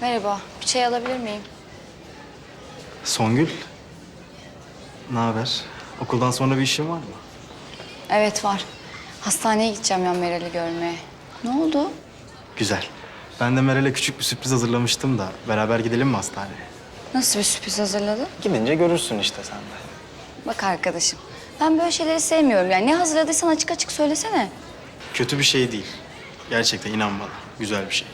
Merhaba, bir çay alabilir miyim? Songül. Ne haber? Okuldan sonra bir işin var mı? Evet var. Hastaneye gideceğim ya Meral'i görmeye. Ne oldu? Güzel. Ben de Meral'e küçük bir sürpriz hazırlamıştım da beraber gidelim mi hastaneye? Nasıl bir sürpriz hazırladın? Gidince görürsün işte sen de. Bak arkadaşım, ben böyle şeyleri sevmiyorum yani. Ne hazırladıysan açık açık söylesene. Kötü bir şey değil. Gerçekten inan bana. Güzel bir şey.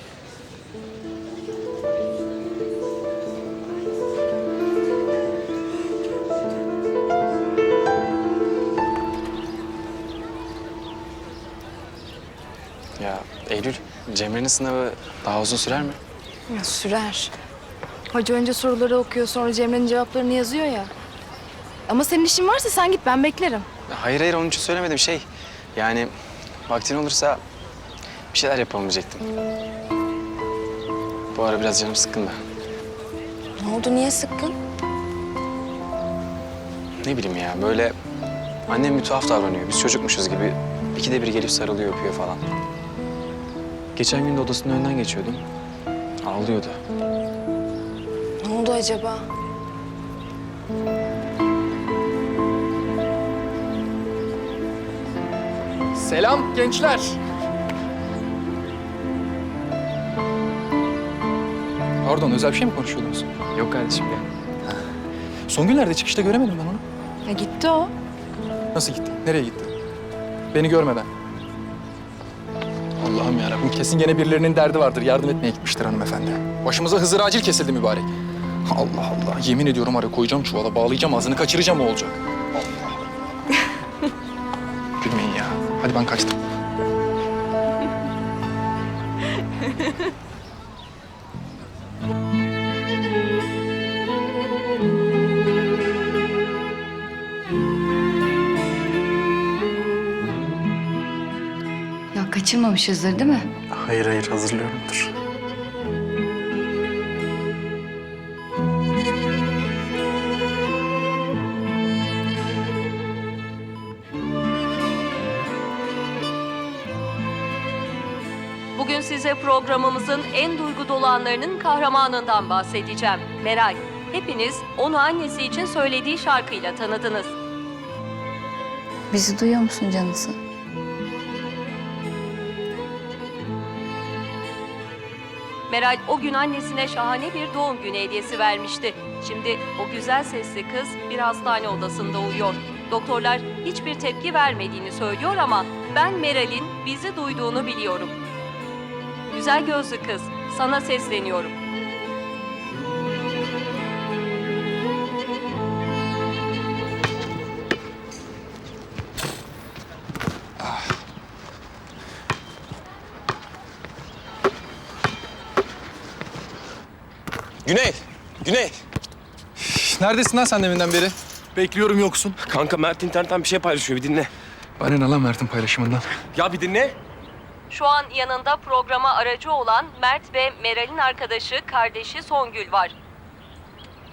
Eylül, Cemre'nin sınavı daha uzun sürer mi? Ya sürer. Hoca önce soruları okuyor sonra Cemre'nin cevaplarını yazıyor ya. Ama senin işin varsa sen git ben beklerim. Hayır hayır onun için söylemedim şey. Yani vaktin olursa bir şeyler yapalım diyecektim. Bu ara biraz canım sıkkın da. Ne oldu, niye sıkkın? Ne bileyim ya böyle annem bir tuhaf davranıyor. Biz çocukmuşuz gibi ikide bir gelip sarılıyor öpüyor falan. Geçen gün de odasının önünden geçiyordum. Ağlıyordu. Ne oldu acaba? Selam gençler. Pardon özel bir şey mi konuşuyordunuz? Yok kardeşim ya. Songül nerede? Çıkışta göremedim ben onu. Ya gitti o. Nasıl gitti? Nereye gitti? Beni görmeden. Allah'ım yarabbim kesin gene birilerinin derdi vardır. Yardım etmeye gitmiştir hanımefendi. Başımıza Hızır acil kesildi mübarek. Allah Allah. Yemin ediyorum araya koyacağım çuvala, bağlayacağım ağzını, kaçıracağım o olacak. Allah Allah. Gülmeyin ya. Hadi ben kaçtım. Kaçırmamışızdır değil mi? Hayır hayır hazırlıyorumdur. Bugün size programımızın en duygu dolu anlarının kahramanından bahsedeceğim. Meral. Hepiniz onu annesi için söylediği şarkıyla tanıdınız. Bizi duyuyor musun canısı? Meral o gün annesine şahane bir doğum günü hediyesi vermişti. Şimdi o güzel sesli kız bir hastane odasında uyuyor. Doktorlar hiçbir tepki vermediğini söylüyor ama ben Meral'in bizi duyduğunu biliyorum. Güzel gözlü kız, sana sesleniyorum. Güney, Güney. Neredesin lan sen deminden beri? Bekliyorum yoksun. Kanka Mert internetten bir şey paylaşıyor, bir dinle. Bana ne lan Mert'in paylaşımından? Ya bir dinle. Şu an yanında programa aracı olan Mert ve Meral'in arkadaşı, kardeşi Songül var.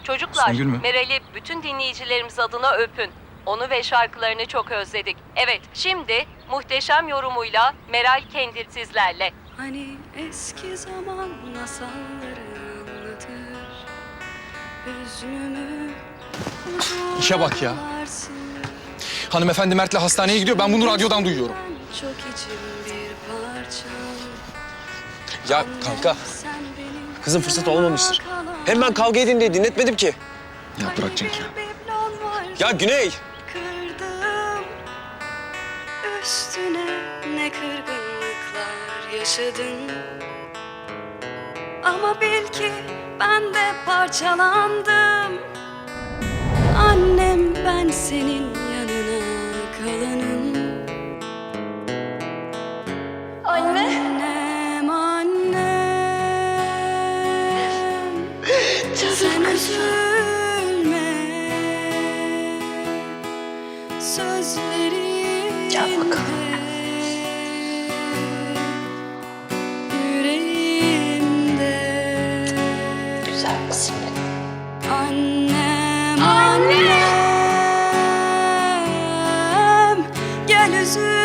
Çocuklar, Songül mü? Meral'i bütün dinleyicilerimiz adına öpün. Onu ve şarkılarını çok özledik. Evet, şimdi muhteşem yorumuyla Meral Kendil sizlerle. Hani eski zaman Hüznümü İşe bak ya. Hanımefendi Mert'le hastaneye gidiyor. Ben bunu radyodan duyuyorum. Çok içim bir parça Ya kanka, kızın fırsatı olmamıştır. Hem ben kavga edin diye dinletmedim ki. Ya bırak Cenk ya. Ya Güney, Kırdım Üstüne ne kırgınlıklar yaşadın Ama bil ki ben de parçalandım. Annem ben senin yanına kalanım. Annem annem. Sen üzülme. Sözlerimde Gel Annem Gel üzülme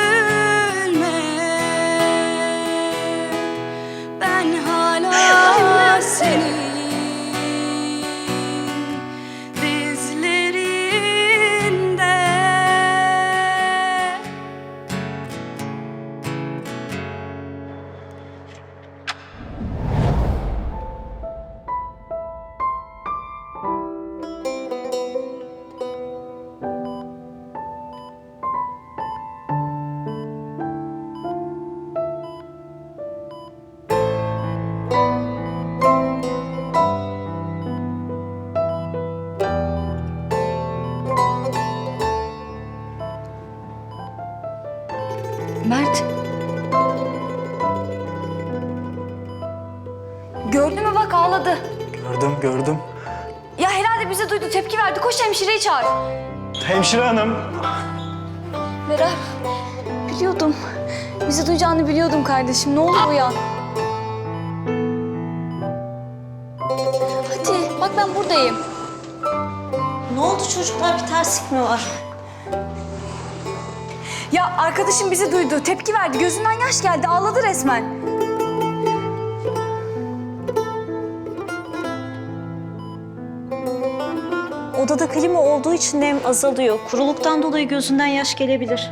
Gördün mü bak ağladı. Gördüm, gördüm. Ya herhalde bize duydu tepki verdi. Koş hemşireyi çağır. Hemşire hanım. Meral biliyordum. Bizi duyacağını biliyordum kardeşim. Ne olur uyan. Hadi bak ben buradayım. Ne oldu çocuklar? Bir terslik mi var? Ya arkadaşım bizi duydu. Tepki verdi. Gözünden yaş geldi. Ağladı resmen. Odada klima olduğu için nem azalıyor. Kuruluktan dolayı gözünden yaş gelebilir.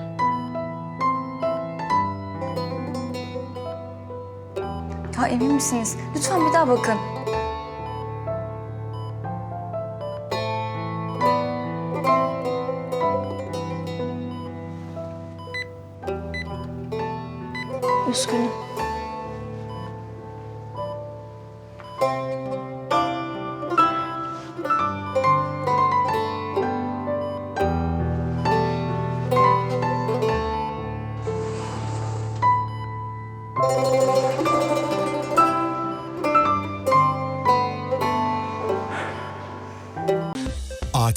Ya emin misiniz? Lütfen bir daha bakın. Üzgünüm.